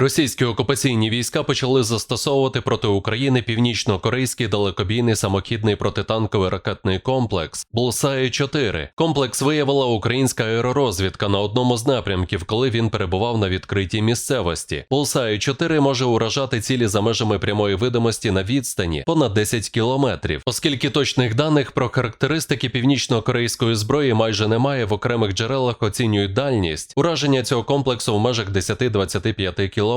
Російські окупаційні війська почали застосовувати проти України північно-корейський далекобійний самохідний протитанковий ракетний комплекс Булсай 4 Комплекс виявила українська аеророзвідка на одному з напрямків, коли він перебував на відкритій місцевості. Булсай 4 може уражати цілі за межами прямої видимості на відстані понад 10 кілометрів, оскільки точних даних про характеристики північно-корейської зброї майже немає в окремих джерелах оцінюють дальність ураження цього комплексу в межах 10-25 кілометрів.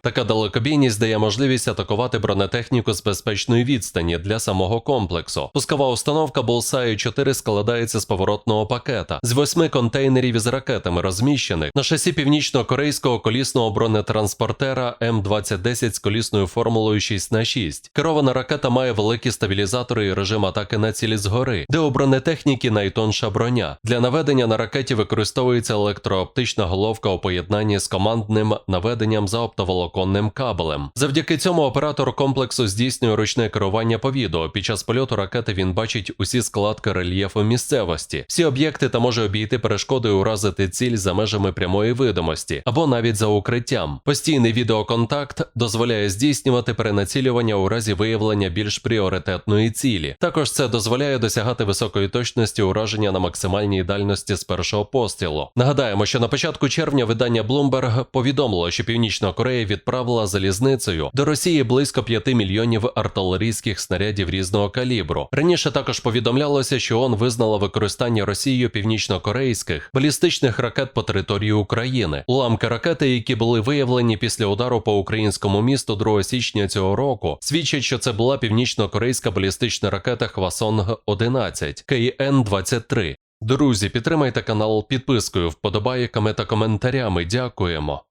Така далекобійність дає можливість атакувати бронетехніку з безпечної відстані для самого комплексу. Пускова установка Bullseye 4 складається з поворотного пакета з восьми контейнерів із ракетами, розміщених на шасі північно-корейського колісного бронетранспортера М2010 з колісною формулою 6х6. Керована ракета має великі стабілізатори і режим атаки на цілі згори, де у бронетехніки найтонша броня. Для наведення на ракеті використовується електрооптична головка у поєднанні з командним наведенням за оптоволоконним кабелем. Завдяки цьому оператор комплексу здійснює ручне керування по відео. Під час польоту ракети він бачить усі складки рельєфу місцевості, всі об'єкти та може обійти перешкоди і уразити ціль за межами прямої видимості або навіть за укриттям. Постійний відеоконтакт дозволяє здійснювати перенацілювання у разі виявлення більш пріоритетної цілі. Також це дозволяє досягати високої точності ураження на максимальній дальності з першого пострілу. Нагадаємо, що на початку червня видання Bloomberg повідомило, що Північна Корея відправила залізницею до Росії близько 5 мільйонів артилерійських снарядів різного калібру. Раніше також повідомлялося, що ООН визнала використання Росією північно-корейських балістичних ракет по території України. Уламки ракети, які були виявлені після удару по українському місту 2 січня цього року, свідчать, що це була північно-корейська балістична ракета Хвасонг 11 КН 23 Друзі, підтримайте канал підпискою, вподобайками та коментарями. Дякуємо.